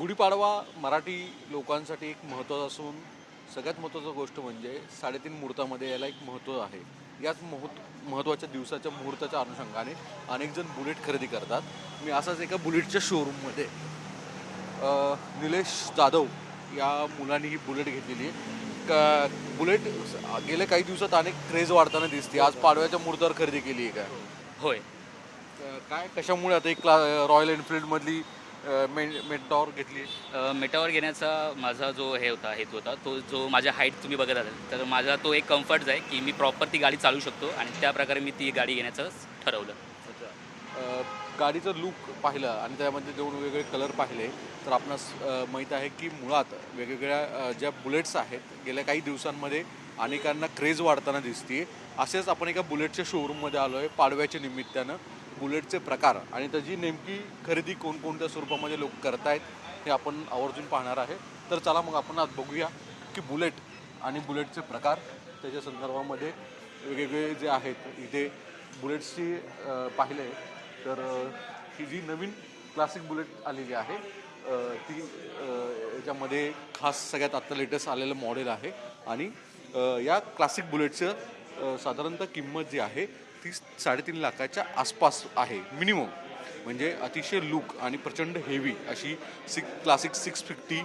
गुढीपाडवा मराठी लोकांसाठी एक महत्त्वाचा असून सगळ्यात महत्त्वाची गोष्ट म्हणजे साडेतीन मुहूर्तामध्ये याला एक महत्त्व आहे. याच मुहूर्त महत्त्वाच्या दिवसाच्या मुहूर्ताच्या अनुषंगाने अनेक जण बुलेट खरेदी करतात. मी असाच एका बुलेटच्या शोरूममध्ये निलेश जाधव या मुलांनी ही बुलेट घेतलेली आहे. का बुलेट गेल्या काही दिवसात अनेक क्रेज वाढताना दिसते. आज पाडव्याच्या मुहूर्तावर खरेदी केली आहे का? होय. काय कशामुळे आता एक क्ला रॉयल एनफिल्डमधली मेंटॉर घेतली. मेटावर घेण्याचा माझा जो हे होता हेतू होता तो जो माझ्या हाईट तुम्ही बघत आहात तर माझा तो एक कम्फर्ट आहे की मी प्रॉपर ती गाडी चालू शकतो आणि त्या प्रकारे मी ती गाडी घेण्याचं ठरवलं. गाडीचं लुक पाहिलं आणि त्यामध्ये दोन वेगवेगळे कलर पाहिले तर आपणास माहीत आहे की मुळात वेगवेगळ्या ज्या बुलेट्स आहेत गेल्या काही दिवसांमध्ये अनेकांना क्रेज वाढताना दिसते असेच आपण एका बुलेटच्या शोरूममध्ये आलो आहे पाडव्याच्या निमित्तानं. बुलेटचे प्रकार आणि त्याची नेमकी खरेदी कोणकोणत्या स्वरूपामध्ये लोक करतायत हे आपण आवर्जून पाहणार आहे. तर चला मग आपण आज बघूया की बुलेट आणि बुलेटचे प्रकार त्याच्या संदर्भामध्ये वेगवेगळे जे आहेत इथे बुलेट्सची पाहिले तर ही जी नवीन क्लासिक बुलेट आलेली आहे ती याच्यामध्ये खास सगळ्यात आत्ता लेटेस्ट आलेलं मॉडेल आहे आणि या क्लासिक बुलेटचं साधारणतः किंमत जी आहे ती साडेतीन लाखाच्या आसपास आहे मिनिमम म्हणजे अतिशय लुक आणि प्रचंड हेवी अशी सिक्स क्लासिक सिक्स फिफ्टी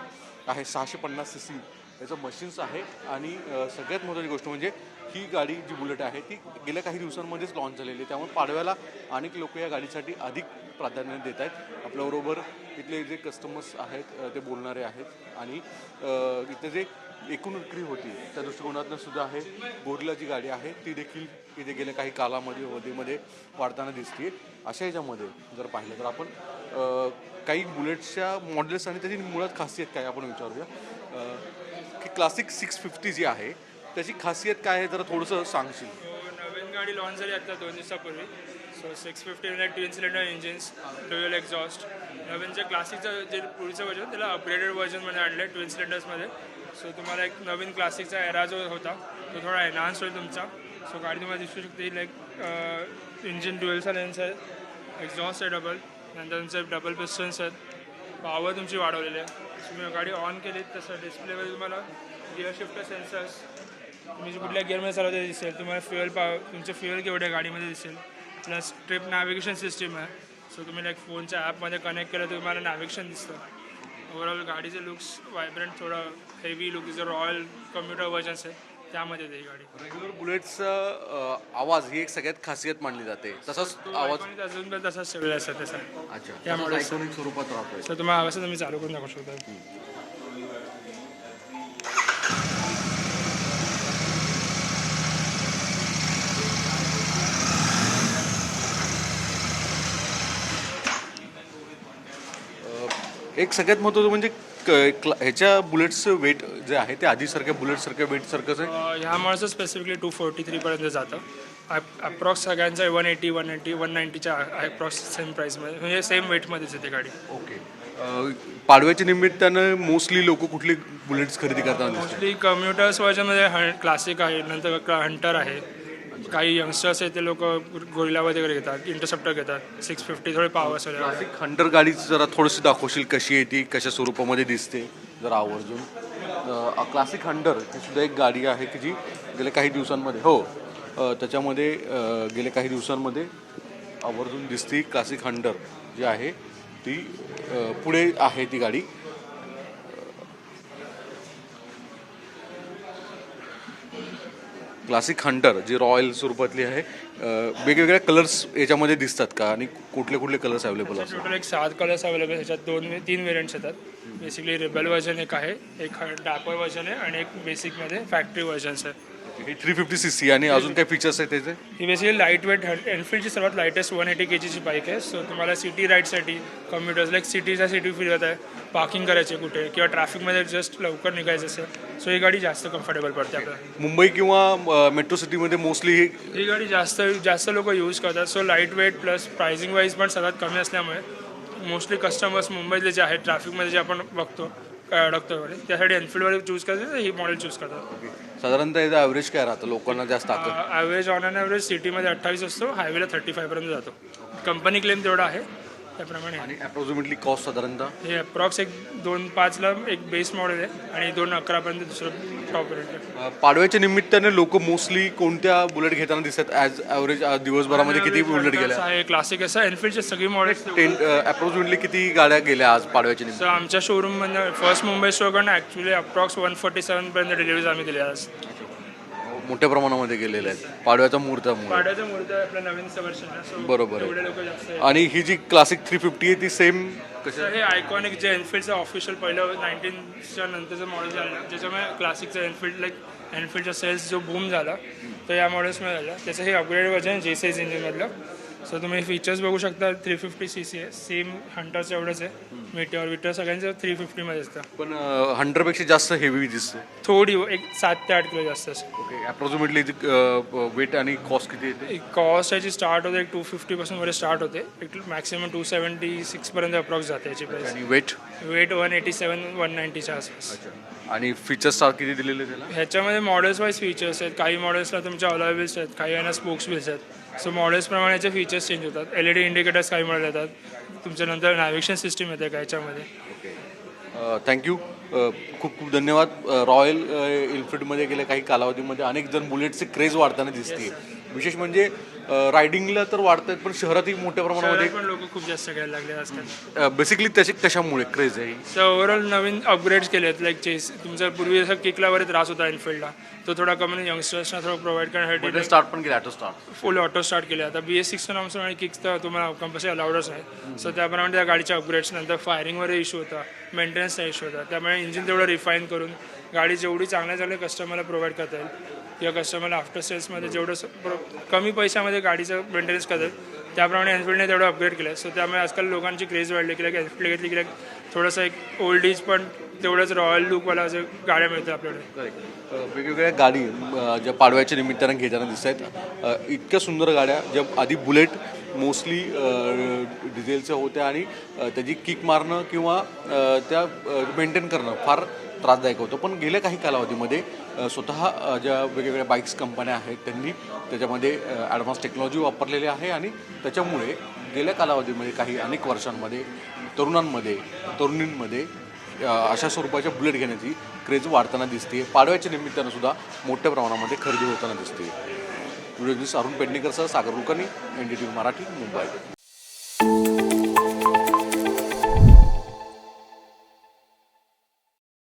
आहे सहाशे पन्नास सी सी याचं मशीन्स आहे आणि सगळ्यात महत्त्वाची गोष्ट म्हणजे ही गाडी जी बुलेट आहे ती गेल्या काही दिवसांमध्येच लॉन्च झालेली आहे. त्यामुळे पाडव्याला अनेक लोक या गाडीसाठी अधिक प्राधान्य देत आहेत. आपल्याबरोबर इथले जे कस्टमर्स आहेत ते बोलणारे आहेत आणि इथले इथे जे एकूण विक्री होती. त्या दृष्टिकोनातून सुद्धा आहे. गोरिला जी गाडी आहे ती देखील इथे गेल्या काही कालामध्ये वधीमध्ये वाढताना दिसते अशा याच्यामध्ये जर पाहिलं तर आपण काही बुलेट्सच्या मॉडेल्स आणि त्याची मुळात खासियत काय आपण विचारूया. की क्लासिक सिक्स फिफ्टी जी आहे त्याची खासियत काय आहे जरा थोडंसं सांगशील? हो, नवीन गाडी लॉन्च झाली आता दोन दिवसापूर्वी. So six fifty twin cylinder engines dual exhaust नवीन जे क्लासिकचं जे पुढचं वर्जन त्याला अपग्रेडेड वर्जनमध्ये आणलं आहे ट्विन सिलेंडर्समध्ये सो तुम्हाला एक नवीन क्लासिकचा एरा जो होता तो थोडा एनहान्स होईल तुमचा. सो गाडी तुम्हाला दिसू शकते लाईक इंजिन ड्युएल सायलेन्स आहे एक्झॉस्ट आहे डबल नंतर तुमचे डबल पिस्टन्स आहेत पॉवर तुमची वाढवलेली आहे. तुम्ही गाडी ऑन केली तसं डिस्प्लेमध्ये तुम्हाला गिअर शिफ्ट सेन्सर्स तुम्ही जे कुठल्या गिअरमध्ये चालवते दिसेल. तुम्हाला फ्युअल पा तुमचे फ्युअल केवढ्या गाडीमध्ये दिसेल. प्लस ट्रिप नॅव्हिगेशन सिस्टीम आहे. सो तुम्ही लाईक फोनच्या ॲपमध्ये कनेक्ट केलं तर तुम्हाला नॅव्हिगेशन दिसतं. ओव्हरऑल गाडीचे लुक्स व्हायब्रंट थोडं हेवी लुक जे रॉयल कम्प्युटर व्हर्जन्स आहे त्यामध्ये ही गाडी. रेग्युलर बुलेटचा अ, आवाज ही एक सगळ्यात खासियत मानली जाते. तसाच आवाज आणि अजून पण तसाच ठेवलेला असतं तसं अच्छा त्यामुळे स्वरूपात राहतोय. सर तुम्हाला आवाज तुम्ही चालू करून दाखवू शकता. एक सगळ्यात महत्त्वाचं म्हणजे क- क्ला- ह्याच्या बुलेट्सचं वेट जे आहे ते आधीसारख्या बुलेटसारख्या वेटसारखंच आहे? अ, ह्या मॉडेलचं स्पेसिफिकली टू फोर्टी थ्रीपर्यंत जातं. अप्रॉक्स सगळ्यांचं one eighty one eighty one नाईन्टीच्या approx same प्राईसमध्ये म्हणजे सेम वेटमध्येच येते गाडी. ओके अ, पाडव्याच्या निमित्तानं मोस्टली लोक कुठली बुलेट्स खरेदी करताना दिसतात मोस्टली कम्प्युटर्स वर्जनमध्ये हं क्लासिक आहे नंतर हंटर आहे. काही यंगस्टर्स आहेत ते लोक गोरिला वगैरे घेतात इंटरसेप्टर घेतात. सिक्स फिफ्टी थोडे पावर असेल क्लासिक हंटर गाडी जरा थोडीशी दाखवशील कशी आहे ती कशा स्वरूपामध्ये दिसते जरा आवर्जून. क्लासिक हंटर ही सुद्धा एक गाडी आहे की जी गेल्या काही दिवसांमध्ये हो त्याच्यामध्ये गेल्या काही दिवसांमध्ये आवर्जून दिसते क्लासिक हंटर जी आहे ती पुढे आहे ती गाडी. क्लासिक हंटर जी रॉयल स्वरूपातली आहे वेगवेगळ्या कलर्स याच्यामध्ये दिसतात का? आणि कुठले कुठले कलर्स अवेलेबल असतात? टोटल एक सात कलर्स अवेलेबल ह्याच्यात दोन तीन वेरियंट्स येतात. बेसिकली रिबल व्हर्जन एक आहे एक डार्क व्हर्जन आहे आणि एक बेसिकमध्ये फॅक्टरी व्हर्जन्स आहे हे थ्री फिफ्टी सी सी आणि अजून काय फीचर्स आहेत त्याचे? ही बेसिकली लाइट वेट एनफिल्डची सर्वात लाईटेस्ट वन एटी के जीची बाईक आहे. सो तुम्हाला सिटी राईडसाठी कम्प्युटर्स लाईक सिटीच्या सिटी फिरत आहे पार्किंग करायचे कुठे? किंवा ट्रॅफिकमध्ये जस्ट लवकर निघायचं असेल सो ही गाडी जास्त कम्फर्टेबल पडते आपल्याला. मुंबई किंवा मेट्रो सिटीमध्ये मोस्टली हे ही गाडी जास्त जास्त लोक यूज करतात. So light weight plus pricing wise पण सगळ्यात कमी असल्यामुळे मोस्टली कस्टमर्स मुंबईतले जे आहेत ट्रॅफिकमध्ये जे आपण बघतो काय अडकतो वगैरे त्यासाठी एनफिल्डवर चूज करतात ही मॉडेल चूज करतात. साधारणतः याचा ॲव्हरेज काय राहतं? लोकांना जास्त ॲव्हरेज ऑन अँड ॲव्हरेज सिटीमध्ये अठ्ठावीस असतो हायवेला थर्टी फायपर्यंत जातो. कंपनी क्लेम तेवढा आहे. त्याप्रमाणे. आणि अप्रॉक्सिमेटली कॉस्ट साधारणतः? हे अप्रॉक्स एक दोन पाचला एक बेस मॉडेल आहे आणि दोन अकरापर्यंत दुसरं टॉप रेट आहे. अ, पाडव्याच्या निमित्ताने लोक मोस्टली कोणत्या बुलेट घेताना दिसतात? ॲज ॲव्हरेज दिवसभरामध्ये किती बुलेट गेल्या? आहे. क्लासिक असं एनफिल्डचे सगळी मॉडेल्स टेन अप्रॉक्सिमेटली किती गाड्या गेल्या आज पाडव्याच्या निमित्त आमच्या शोरूममधनं फर्स्ट मुंबई स्टोरकडनं ॲक्च्युली अप्रॉक्स वन फोर्टी सेवनपर्यंत डिलिव्हरीज आम्ही दिल्या आज. मोठ्या प्रमाणामध्ये गेलेल्या आहेत. पाडव्याच्या मुहूर्तामुळे. मुहूर्त आहे आपल्या नवीन सो बरोबर आहे. एवढे लोक जास्त आहेत. आणि ही जी क्लासिक थ्री फिफ्टी आहे ती सेम तर हे आयकॉनिक जे एनफिल्डचं ऑफिशियल पहिलं नाईन्टीनच्या नंतरचं मॉडेल झालं. ज्याच्यामुळे क्लासिकचं एनफिल्ड लाईक एनफिल्डचा सेल्स जो बूम झाला तो या मॉडेल्समध्ये झाला. त्याचं हे अपग्रेड वर्जन जे सेज इंजिनमधलं सो तुम्ही फीचर्स बघू शकता थ्री फिफ्टी सी सी आहे. सेम हंटरचं एवढंच आहे. मीटर विटर सगळ्यांचं थ्री फिफ्टीमध्ये असतं. पण हंड्रेडपेक्षा जास्त हेवी दिसते थोडी एक सात ते आठ किलो जास्त असतं. ओके अप्रॉक्सिमेटली वेट आणि कॉस्ट किती येते? कॉस्ट याची स्टार्ट होते एक टू फिफ्टीपासून वगैरे स्टार्ट होते. एक मॅक्सिमम टू सेवन्टी सिक्सपर्यंत अप्रॉक्स जाते याची प्राईस आणि weight weight one eighty seven one नाईन्टीच्या आसपास. आणि फीचर्स स्टार किती दिलेले त्याला? ह्याच्यामध्ये मॉडेल्स वाईज फीचर्स आहेत. काही मॉडेल्सला तुमच्या अलावेबल्स आहेत काही यांना स्पोक्स बिल्स आहेत. सो मॉडेल्सप्रमाणे याचे फीचर्स चेंज होतात. एल ई डी इंडिकेटर्स काही मॉडेल येतात. तुमच्या नंतर नॅव्हिगेशन सिस्टीम येते का याच्यामध्ये? थँक्यू खूप खूप धन्यवाद. रॉयल एनफिल्डमध्ये गेल्या काही कालावधीमध्ये अनेक जण बुलेटचे क्रेज वाढताना दिसते विशेष म्हणजे रायडिंगला तर वाढत आहेत पण शहरातही मोठ्या प्रमाणामध्ये पण लोक खूप जास्त घ्यायला लागले आजकाल. बेसिकली त्याचे कशामुळे क्रेज आहे. ओव्हरऑल नवीन अपग्रेड्स केले आहेत लाईक चेस तुमचा पूर्वी जसा किकला वगैरे त्रास होता एनफिल्डला तो थोडा कमी यंगस्टर्सना थोडा प्रोव्हाइड करण्यासाठी स्टार्ट पण केले auto start full auto start केले. आता बी एस सिक्सचं नाम आणि किक्स तर तुम्हाला कंपल्सरी अलाउडच आहे. सो त्याप्रमाणे त्या गाडीच्या अपग्रेड्स नंतर फायरिंगवर इश्यू होता मेंटेनन्सचा इश्यू होता. त्यामुळे इंजिन तेवढं रिफाईन करून गाडी जेवढी चांगल्या चांगल्या कस्टमरला प्रोव्हाइड करता येईल किंवा कस्टमरला आफ्टर सेल्समध्ये जेवढं स- प्रो- कमी पैशामध्ये गाडीचं मेंटेनन्स करता येईल त्याप्रमाणे एनफिल्डने तेवढं अपग्रेड केलं आहे सो त्यामुळे आजकाल लोकांची क्रेज वाढली की लाईक एनफिल्ड घेतली की लाईक थोडंसं एक ओल्ड इज पण तेवढंच रॉयल लुकवाला असं गाड्या मिळतात आपल्याकडे. अ, वेगवेगळ्या गाडी अ, ज्या पाडव्याच्या निमित्तानं घेताना दिसत आहेत इतक्या सुंदर गाड्या ज्या आधी बुलेट मोस्टली डिझेलच्या होत्या आणि अ, त्याची किक मारणं किंवा अ, त्या मेंटेन करणं फार त्रासदायक होतं. पण गेल्या काही कालावधीमध्ये स्वतः ज्या वेगवेगळ्या बाईक्स कंपन्या आहेत त्यांनी त्याच्यामध्ये ॲडव्हान्स टेक्नॉलॉजी वापरलेली आहे आणि त्याच्यामुळे गेल्या कालावधीमध्ये काही अनेक वर्षांमध्ये तरुणांमध्ये तरुणींमध्ये अशा स्वरूपाच्या बुलेट घेण्याची क्रेज वाढताना दिसते पाडव्याच्या निमित्तानं सुद्धा मोठ्या प्रमाणामध्ये खरेदी होताना दिसते video Arun पेडणेकरसह Sagar Kulkarni N D T Marathi Mumbai.